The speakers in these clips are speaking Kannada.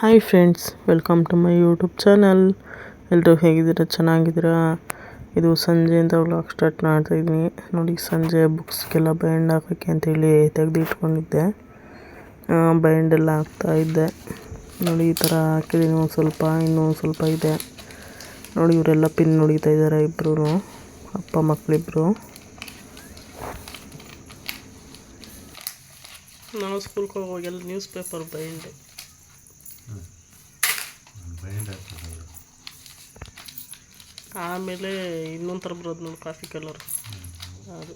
Hi friends welcome to my YouTube channel ಎಲ್ಲರೂ ಹೇಗಿದ್ದೀರಾ? ಚೆನ್ನಾಗಿದ್ದೀರಾ? ಇದು ಸಂಜೆಯಿಂದ ವ್ಲಾಗ್ ಸ್ಟಾರ್ಟ್ ಮಾಡ್ತಾ ಇದ್ದೀನಿ. ನೋಡಿ, ಸಂಜೆ ಬುಕ್ಸ್ಗೆಲ್ಲ ಬೈಂಡ್ ಹಾಕೋಕ್ಕೆ ಅಂತೇಳಿ ತೆಗೆದಿಟ್ಕೊಂಡಿದ್ದೆ. ಬೈಂಡ್ ಎಲ್ಲ ಹಾಕ್ತಾ ಇದ್ದೆ. ನೋಡಿ, ಈ ಥರ ಹಾಕಿದ್ದೀನಿ. ಒಂದು ಸ್ವಲ್ಪ, ಇನ್ನೂ ಸ್ವಲ್ಪ ಇದೆ. ನೋಡಿ, ಇವರೆಲ್ಲ ಪಿನ್ ಹೊಡಿತಾ ಇದ್ದಾರೆ ಇಬ್ಬರು ಅಪ್ಪ ಮಕ್ಕಳಿಬ್ರು ನಾವು ಸ್ಕೂಲ್ಗೆ ಹೋಗುವಾಗೆಲ್ಲ ನ್ಯೂಸ್ ಪೇಪರ್ ಬೈಂಡ್ ಆಮೇಲೆ ಇನ್ನೊಂದು ಥರ ಬರೋದು ನೋಡಿ ಕಾಫಿ ಕಲರ್. ಅದು.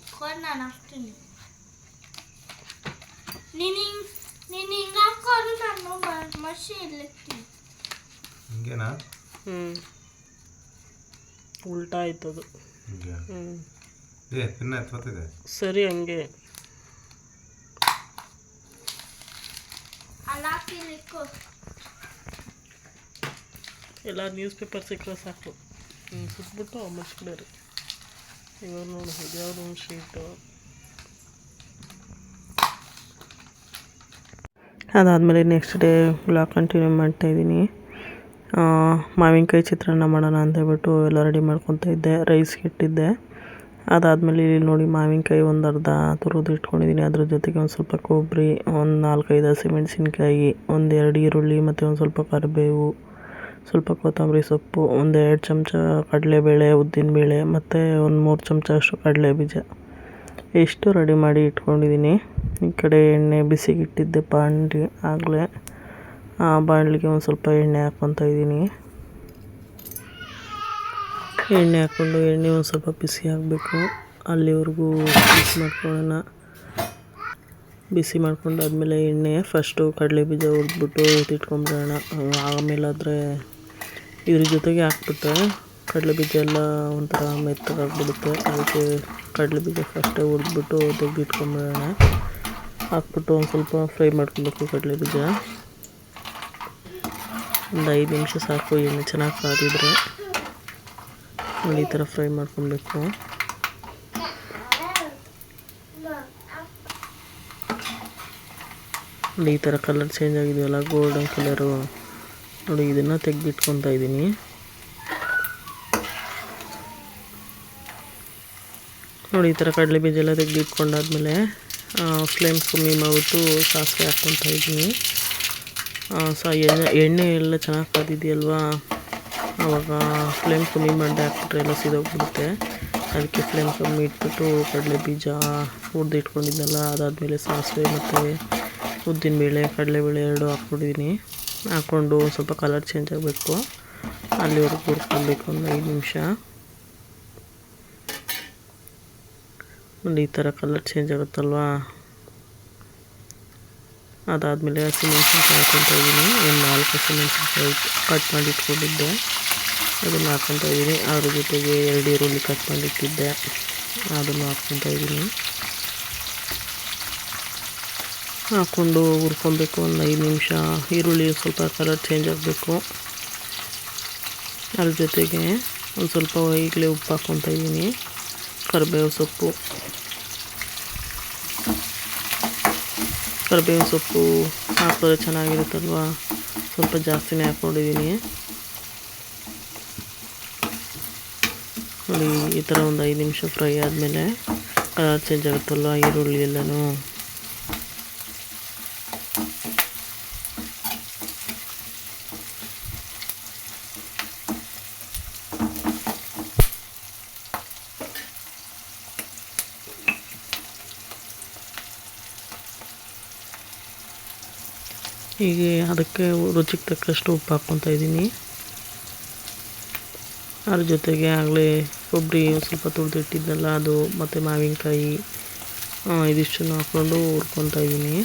ಹಿಂಗೇನಾ? ಹ್ಞೂ ಉಲ್ಟಾ ಆಯ್ತದು. ಹ್ಞೂ ಏ ಪಿನ್ನ ಎತ್ವತ್ತಿದೆ ಸರಿ ಹಂಗೆ. ಎಲ್ಲ ನ್ಯೂಸ್ ಪೇಪರ್ ಸಿಕ್ಕರೆ ಸಾಕು. ಹ್ಞೂ ಸುಟ್ಬಿಟ್ಟು ರೀ ಇವಾಗ ನೋಡಿ ಇದ್ಯಾವ್ದು ಒಂದು ಶೀಟು ಅದಾದಮೇಲೆ ನೆಕ್ಸ್ಟ್ ಡೇ ಬ್ಲಾಗ್ ಕಂಟಿನ್ಯೂ ಮಾಡ್ತಾಯಿದ್ದೀನಿ ಮಾವಿನಕಾಯಿ ಚಿತ್ರಾನ್ನ ಮಾಡೋಣ ಅಂತ ಹೇಳ್ಬಿಟ್ಟು ಎಲ್ಲ ರೆಡಿ ಮಾಡ್ಕೊತಾ ಇದ್ದೆ ರೈಸ್ ಇಟ್ಟಿದ್ದೆ ಅದಾದಮೇಲೆ ಇಲ್ಲಿ ನೋಡಿ ಮಾವಿನಕಾಯಿ ಒಂದು ಅರ್ಧ ತುರಿದು ಇಟ್ಕೊಂಡಿದ್ದೀನಿ. ಅದ್ರ ಜೊತೆಗೆ ಒಂದು ಸ್ವಲ್ಪ ಕೊಬ್ಬರಿ, ಒಂದು ನಾಲ್ಕೈದು ಹಸಿಮೆಣಸಿನ್ಕಾಯಿ ಒಂದೆರಡು ಈರುಳ್ಳಿ ಮತ್ತು ಒಂದು ಸ್ವಲ್ಪ ಕರಿಬೇವು. ಸ್ವಲ್ಪ ಕೊತ್ತಂಬರಿ ಸೊಪ್ಪು ಒಂದು ಎರಡು ಚಮಚ ಕಡಲೆಬೇಳೆ, ಉದ್ದಿನಬೇಳೆ ಮತ್ತು ಒಂದು ಮೂರು ಚಮಚ ಅಷ್ಟು ಕಡಲೆ ಬೀಜ ಇಷ್ಟು ರೆಡಿ ಮಾಡಿ ಇಟ್ಕೊಂಡಿದ್ದೀನಿ. ಈ ಕಡೆ ಎಣ್ಣೆ ಬಿಸಿಗೆ ಇಟ್ಟಿದ್ದೆ ಬಾಣಲಿ ಆಗಲೇ. ಆ ಬಾಣಲಿಗೆ ಒಂದು ಸ್ವಲ್ಪ ಎಣ್ಣೆ ಹಾಕ್ಕೊತಾ ಇದ್ದೀನಿ. ಎಣ್ಣೆ ಹಾಕ್ಕೊಂಡು ಎಣ್ಣೆ ಒಂದು ಸ್ವಲ್ಪ ಬಿಸಿ ಆಗಬೇಕು. ಅಲ್ಲಿವರೆಗೂ ಮಿಕ್ಸ್ ಮಾಡ್ಕೊಳ್ಳೋಣ. ಬಿಸಿ ಮಾಡ್ಕೊಂಡಾದ್ಮೇಲೆ ಎಣ್ಣೆ ಫಸ್ಟು ಕಡಲೆ ಬೀಜ ಹುರಿದ್ಬಿಟ್ಟು ಎತ್ತಿಟ್ಕೊಂಬಿಡೋಣ. ಆಮೇಲೆ ಆದರೆ ಇದ್ರ ಜೊತೆಗೆ ಹಾಕ್ಬಿಟ್ರೆ ಕಡಲೆ ಬೀಜ ಎಲ್ಲ ಒಂಥರ ಮೆತ್ತಗಾಗ್ಬಿಡುತ್ತೆ. ಅದಕ್ಕೆ ಕಡಲೆ ಬೀಜ ಫಸ್ಟೇ ಹುರಿದ್ಬಿಟ್ಟು ತೆಗೆದಿಟ್ಕೊಂಬಿಡೋಣ. ಹಾಕ್ಬಿಟ್ಟು ಒಂದು ಸ್ವಲ್ಪ ಫ್ರೈ ಮಾಡ್ಕೊಬೇಕು ಕಡಲೆ ಬೀಜ. ಒಂದು ಐದು ನಿಮಿಷ ಸಾಕು, ಎಣ್ಣೆ ಚೆನ್ನಾಗಿ ಕಾದಿದ್ರೆ ಈ ಥರ ಫ್ರೈ ಮಾಡ್ಕೊಬೇಕು. ನೋಡಿ ಈ ಥರ ಕಲರ್ ಚೇಂಜ್ ಆಗಿದೆಯಲ್ಲ ಗೋಲ್ಡನ್ ಕಲರು ನೋಡಿ, ಇದನ್ನು ತೆಗೆದಿಟ್ಕೊತಾ ಇದ್ದೀನಿ ನೋಡಿ, ಈ ಥರ ಕಡಲೆ ಬೀಜ ಎಲ್ಲ ತೆಗೆದಿಟ್ಕೊಂಡಾದ್ಮೇಲೆ ಫ್ಲೇಮ್ ಕಮ್ಮಿ ಮಾಡಿಬಿಟ್ಟು ಸಾಸಿವೆ ಹಾಕ್ಕೊತಾ ಇದ್ದೀನಿ ಸೊ ಎಣ್ಣೆ ಎಣ್ಣೆ ಎಲ್ಲ ಚೆನ್ನಾಗಿ ಕಾದಿದೆಯಲ್ವಾ ಆವಾಗ ಫ್ಲೇಮ್ ಕಮ್ಮಿ ಮಾಡಿ ಹಾಕ್ಬಿಟ್ರೆ ಎಲ್ಲ ಸಿದೋಗ್ಬಿಡುತ್ತೆ. ಅದಕ್ಕೆ ಫ್ಲೇಮ್ ಕಮ್ಮಿ ಇಟ್ಬಿಟ್ಟು ಕಡಲೆ ಬೀಜ ಹುರಿದು ಇಟ್ಕೊಂಡಿದ್ದೆಲ್ಲ ಅದಾದಮೇಲೆ ಸಾಸಿವೆ ಮತ್ತು ಉದ್ದಿನಬೇಳೆ ಕಡಲೆಬೇಳೆ ಎರಡು ಹಾಕ್ಬಿಟ್ಟಿದ್ದೀನಿ ಹಾಕ್ಕೊಂಡು ಸ್ವಲ್ಪ ಕಲರ್ ಚೇಂಜ್ ಆಗಬೇಕು. ಅಲ್ಲಿವರೆಗೂ ಹುರ್ಕೊಬೇಕು ಒಂದು ಐದು ನಿಮಿಷ. ನೋಡಿ ಈ ಥರ ಕಲರ್ ಚೇಂಜ್ ಆಗುತ್ತಲ್ವಾ? ಅದಾದಮೇಲೆ ಹಸಿಮೆಣ್ಸಿನ್ಕಾಯಿ ಹಾಕ್ಕೊತಾ ಇದ್ದೀನಿ. ಒಂದು ನಾಲ್ಕು ಹಸಿಮೆಣ್ಸಿನ್ಕಾಯಿ ಕಟ್ ಮಾಡಿ ಇಟ್ಕೊಂಡಿದ್ದೆ. ಅದನ್ನು ಹಾಕ್ಕೊತಾ ಇದ್ದೀನಿ. ಅದ್ರ ಜೊತೆಗೆ ಎರಡು ಈರುಳ್ಳಿ ಕಟ್ ಮಾಡಿ ಇಟ್ಟಿದ್ದೆ. ಅದನ್ನು ಹಾಕ್ಕೊತಾ ಇದ್ದೀನಿ. ಹಾಕ್ಕೊಂಡು ಹುರ್ಕೊಬೇಕು, ಒಂದು ಐದು ನಿಮಿಷ. ಈರುಳ್ಳಿ ಸ್ವಲ್ಪ ಕಲರ್ ಚೇಂಜ್ ಆಗಬೇಕು. ಅದ್ರ ಜೊತೆಗೆ ಒಂದು ಸ್ವಲ್ಪ ಈಗಲೇ ಉಪ್ಪು ಹಾಕ್ಕೊತಾ ಇದ್ದೀನಿ. ಕರಿಬೇವು ಸೊಪ್ಪು. ಕರಿಬೇವು ಸೊಪ್ಪು ಹಾಕಿದ್ರೆ ಚೆನ್ನಾಗಿರುತ್ತಲ್ವ? ಸ್ವಲ್ಪ ಜಾಸ್ತಿನೇ ಹಾಕ್ಕೊಂಡಿದ್ದೀನಿ. ನೋಡಿ, ಈ ಥರ ಒಂದು ಐದು ನಿಮಿಷ ಫ್ರೈ ಆದಮೇಲೆ ಕಲರ್ ಚೇಂಜ್ ಆಗುತ್ತಲ್ವ ಈರುಳ್ಳಿ ಎಲ್ಲನೂ? ಹೀಗೆ ಅದಕ್ಕೆ ರುಚಿಗೆ ತಕ್ಕಷ್ಟು ಉಪ್ಪು ಹಾಕ್ಕೊತಾ ಇದ್ದೀನಿ. ಅದ್ರ ಜೊತೆಗೆ ಆಗಲೇ ಕೊಬ್ಬರಿ ಸ್ವಲ್ಪ ತುರಿದಿಟ್ಟಿದ್ದೆಲ್ಲ ಅದು ಮತ್ತು ಮಾವಿನಕಾಯಿ ಇದಿಷ್ಟನ್ನು ಹಾಕ್ಕೊಂಡು ಹುರ್ಕೊತಾ ಇದ್ದೀನಿ.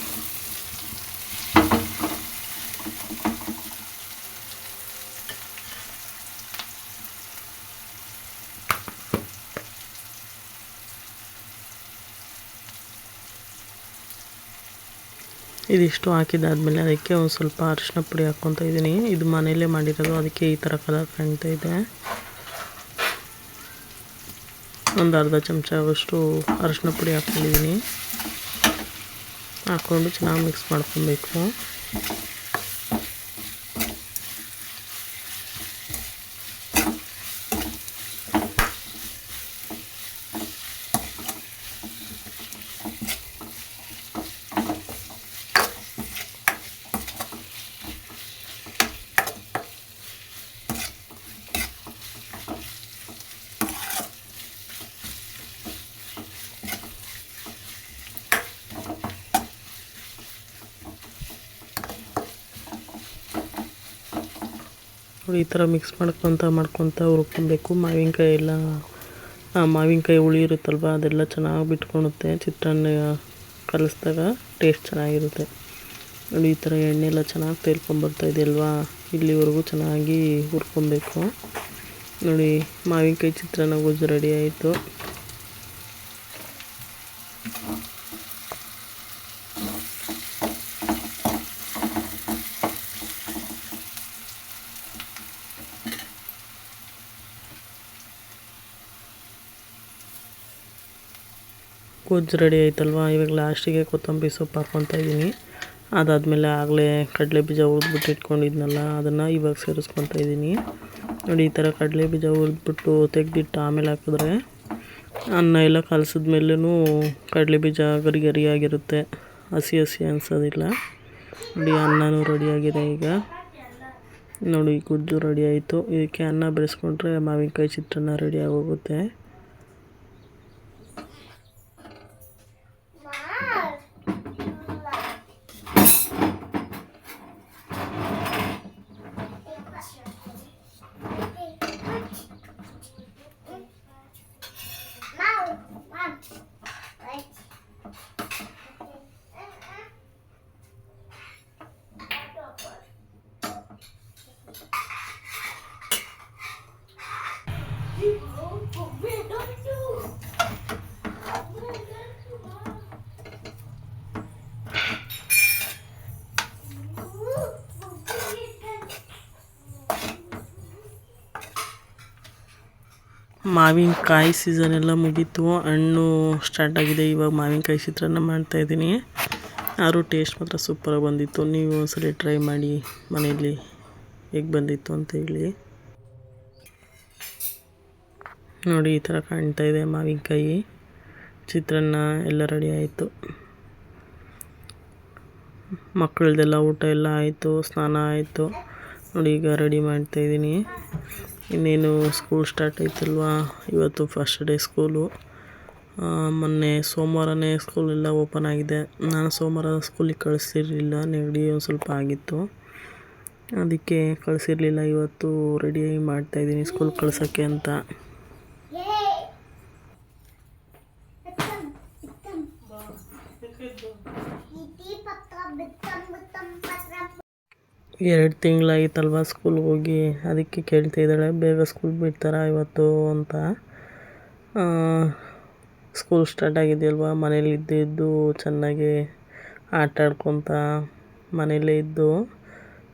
ಇದಿಷ್ಟು ಹಾಕಿದಾದ್ಮೇಲೆ ಅದಕ್ಕೆ ಒಂದು ಸ್ವಲ್ಪ ಅರಿಶಿನ ಪುಡಿ ಹಾಕ್ಕೊತಾ ಇದ್ದೀನಿ. ಇದು ಮನೆಯಲ್ಲೇ ಮಾಡಿರೋದು, ಅದಕ್ಕೆ ಈ ಥರ ಕಲರ್ ಕಾಣ್ತಾ ಇದೆ. ಒಂದು ಅರ್ಧ ಚಮಚ ಆಗೋಷ್ಟು ಅರಿಶಿನ ಪುಡಿ ಹಾಕ್ಕೊಂಡಿದ್ದೀನಿ ಹಾಕ್ಕೊಂಡು ಚೆನ್ನಾಗಿ ಮಿಕ್ಸ್ ಮಾಡ್ಕೊಬೇಕು. ಈ ಥರ ಮಿಕ್ಸ್ ಮಾಡ್ಕೊತ ಮಾಡ್ಕೊತ ಹುರ್ಕೊಬೇಕು. ಮಾವಿನಕಾಯಿ ಎಲ್ಲ ಮಾವಿನಕಾಯಿ ಹುಳಿ ಇರುತ್ತಲ್ವ, ಅದೆಲ್ಲ ಚೆನ್ನಾಗಿ ಬಿಟ್ಕೊಳುತ್ತೆ ಚಿತ್ರಾನ್ನ ಕಲಿಸಿದಾಗ ಟೇಸ್ಟ್ ಚೆನ್ನಾಗಿರುತ್ತೆ. ನೋಡಿ, ಈ ಥರ ಎಣ್ಣೆ ಎಲ್ಲ ಚೆನ್ನಾಗಿ ತೇಲ್ಕೊಂಬರ್ತಾ ಇದೆಯಲ್ವಾ, ಇಲ್ಲಿವರೆಗೂ ಚೆನ್ನಾಗಿ ಹುರ್ಕೊಬೇಕು. ನೋಡಿ, ಮಾವಿನಕಾಯಿ ಚಿತ್ರಾನ್ನ ಗೊಜ್ಜು ರೆಡಿ ಆಯಿತು. ಗೊಜ್ಜು ರೆಡಿ ಆಯ್ತಲ್ವ? ಇವಾಗ ಲಾಸ್ಟಿಗೆ ಕೊತ್ತಂಬರಿ ಸೊಪ್ಪು ಹಾಕ್ಕೊತಾ ಇದ್ದೀನಿ. ಅದಾದಮೇಲೆ ಆಗಲೇ ಕಡಲೆ ಬೀಜ ಹುರಿದ್ಬಿಟ್ಟು ಇಟ್ಕೊಂಡಿದ್ನಲ್ಲ, ಅದನ್ನು ಇವಾಗ ಸೇರಿಸ್ಕೊತಾ ಇದ್ದೀನಿ. ನೋಡಿ, ಈ ಥರ ಕಡಲೆ ಬೀಜ ಹುರಿದ್ಬಿಟ್ಟು ತೆಗೆದಿಟ್ಟು ಆಮೇಲೆ ಹಾಕಿದ್ರೆ ಅನ್ನ ಎಲ್ಲ ಕಲಸಿದ್ಮೇಲೂ ಕಡಲೆ ಬೀಜ ಗರಿ ಗರಿಯಾಗಿರುತ್ತೆ ಹಸಿ ಹಸಿ ಅನ್ಸೋದಿಲ್ಲ. ನೋಡಿ, ಅನ್ನನೂ ರೆಡಿಯಾಗಿದೆ ಈಗ. ನೋಡಿ ಗೊಜ್ಜು ರೆಡಿ ಆಯಿತು. ಇದಕ್ಕೆ ಅನ್ನ ಬೆಳೆಸ್ಕೊಂಡ್ರೆ ಮಾವಿನಕಾಯಿ ಚಿತ್ರಾನ್ನ ರೆಡಿ ಆಗೋಗುತ್ತೆ. ಮಾವಿನಕಾಯಿ ಸೀಸನ್ ಎಲ್ಲ ಮುಗೀತು. ಹಣ್ಣು ಸ್ಟಾರ್ಟ್ ಆಗಿದೆ. ಇವಾಗ ಮಾವಿನಕಾಯಿ ಚಿತ್ರಾನ್ನ ಮಾಡ್ತಾಯಿದ್ದೀನಿ ಆದರೂ ಟೇಸ್ಟ್ ಮಾತ್ರ ಸೂಪರಾಗಿ ಬಂದಿತ್ತು. ನೀವು ಒಂದ್ಸಲಿ ಟ್ರೈ ಮಾಡಿ ಮನೆಯಲ್ಲಿ ಹೇಗೆ ಬಂದಿತ್ತು ಅಂತ ಹೇಳಿ. ನೋಡಿ ಈ ಥರ ಕಾಣ್ತಾ ಇದೆ ಮಾವಿನಕಾಯಿ, ಚಿತ್ರಾನ್ನ ಎಲ್ಲ ರೆಡಿ ಆಯಿತು. ಮಕ್ಕಳದೆಲ್ಲ ಊಟ ಎಲ್ಲ ಆಯಿತು, ಸ್ನಾನ ಆಯಿತು. ನೋಡಿ ಈಗ ರೆಡಿ ಮಾಡ್ತಾಯಿದ್ದೀನಿ ಇನ್ನೇನು ಸ್ಕೂಲ್ ಸ್ಟಾರ್ಟ್ ಆಯ್ತಲ್ವಾ? ಇವತ್ತು ಫಸ್ಟ್ ಡೇ ಸ್ಕೂಲು ಮೊನ್ನೆ ಸೋಮವಾರನೇ ಸ್ಕೂಲೆಲ್ಲ ಓಪನ್ ಆಗಿದೆ. ನಾನು ಸೋಮವಾರ ಸ್ಕೂಲಿಗೆ ಕಳಿಸಿರಲಿಲ್ಲ, ನೆಗಡಿ ಒಂದು ಸ್ವಲ್ಪ ಆಗಿತ್ತು. ಅದಕ್ಕೆ ಕಳಿಸಿರಲಿಲ್ಲ, ಇವತ್ತು ರೆಡಿ ಮಾಡ್ತಾಯಿದ್ದೀನಿ ಸ್ಕೂಲ್ ಕಳ್ಸೋಕ್ಕೆ ಅಂತ. ಎರಡು ತಿಂಗಳಾಗಿತ್ತಲ್ವ ಸ್ಕೂಲ್ಗೆ ಹೋಗಿ. ಅದಕ್ಕೆ ಕೇಳ್ತಾ ಇದ್ದಾಳೆ, ಬೇಗ ಸ್ಕೂಲ್ ಬಿಡ್ತಾರಾ ಇವತ್ತು ಅಂತ. ಸ್ಕೂಲ್ ಸ್ಟಾರ್ಟ್ ಆಗಿದೆಯಲ್ವ? ಮನೇಲಿ ಇದ್ದು ಚೆನ್ನಾಗಿ ಆಟ ಆಡ್ಕೊತ ಮನೇಲೇ ಇದ್ದು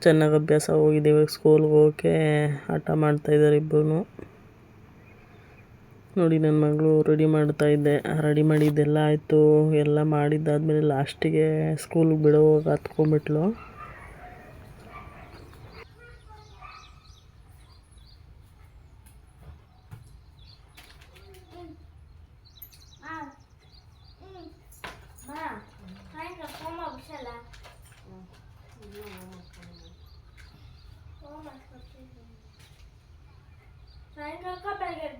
ಚೆನ್ನಾಗಿ ಅಭ್ಯಾಸ ಹೋಗಿದೆ ಇವಾಗ ಸ್ಕೂಲ್ಗೆ ಹೋಗೋಕ್ಕೆ ಆಟ ಮಾಡ್ತಾಯಿದ್ದಾರೆ ಇಬ್ಬರೂ ನೋಡಿ ನನ್ನ ಮಗಳು ರೆಡಿ ಮಾಡ್ತಾ ಇದ್ದೆ. ರೆಡಿ ಮಾಡಿದ್ದೆಲ್ಲ ಆಯಿತು. ಎಲ್ಲ ಮಾಡಿದ್ದಾದಮೇಲೆ ಲಾಸ್ಟಿಗೆ ಸ್ಕೂಲ್ಗೆ ಬಿಡೋವಾಗ ಹತ್ಕೊಂಡ್ಬಿಟ್ಲು.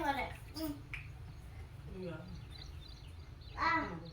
ಹೊರೆ ಹ್ಞೂ ಬುಕ್ಸ್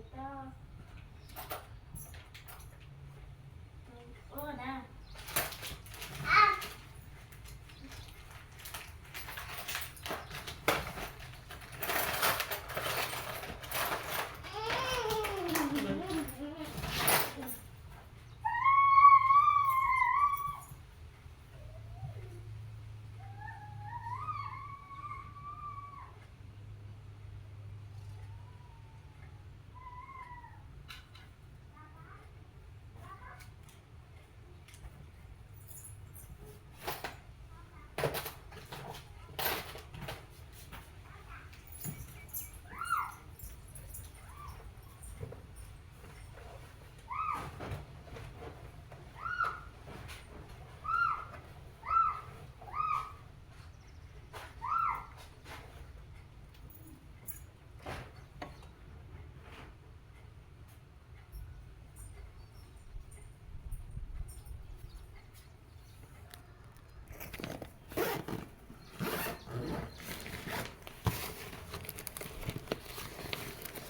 Tita.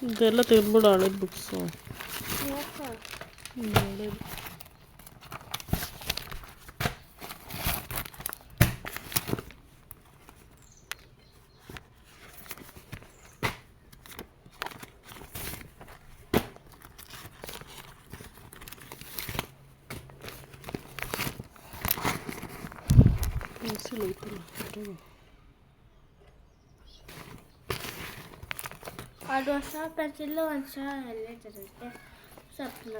ഇതെല്ലാം തീർമ്പോഴാണ് ഒരു ബുക്സോ Silêncio, peraí. ಅದ್ರಾಗೆ. ಅದು ಹೊಸ ಪೆನ್ಸಿಲ್ ಒಂದು ಸಹ ಎಲ್ಲೇ ತರುತ್ತೆ ಸಪ್ಲ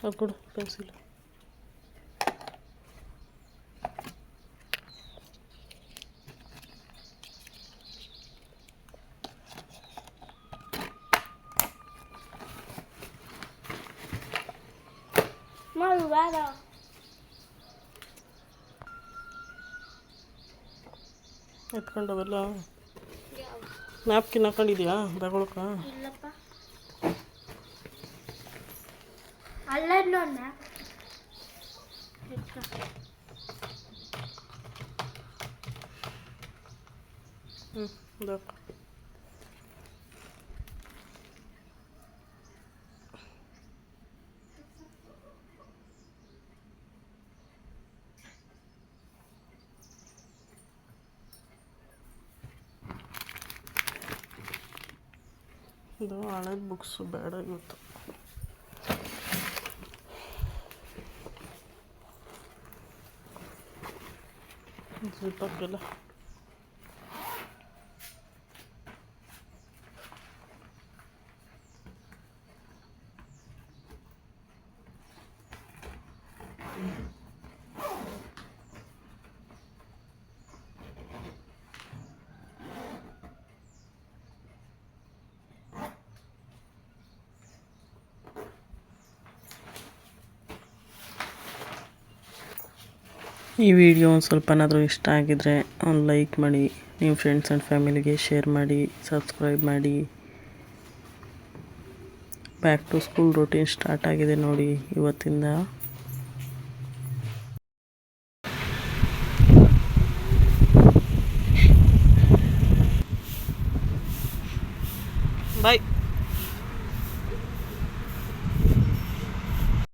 ಅದು ಕೊಡು ಪೆನ್ಸಿಲ್ ಮಾಡು ಬೇಡ ಎತ್ಕೊಂಡು ಅವೆಲ್ಲ ನ್ಯಾಪ್ಕಿನ್ ಹಾಕೊಂಡಿದ್ಯಾ ತಗೊಳಕ ಅಲ್ಲೇ ಹ್ಞೂ ಇದು ಹಳೇದು ಬುಕ್ಸು ಬೇಡ ಇವತ್ತು ಜಿಪ್ ಈ ವಿಡಿಯೋ ಒಂದು ಸ್ವಲ್ಪನಾದರೂ ಇಷ್ಟ ಆಗಿದರೆ ಒಂದು ಲೈಕ್ ಮಾಡಿ, ನಿಮ್ಮ ಫ್ರೆಂಡ್ಸ್ ಆ್ಯಂಡ್ ಫ್ಯಾಮಿಲಿಗೆ ಶೇರ್ ಮಾಡಿ ಸಬ್ಸ್ಕ್ರೈಬ್ ಮಾಡಿ. Back to school routine start ಆಗಿದೆ ನೋಡಿ ಇವತ್ತಿಂದ. ಬಾಯ್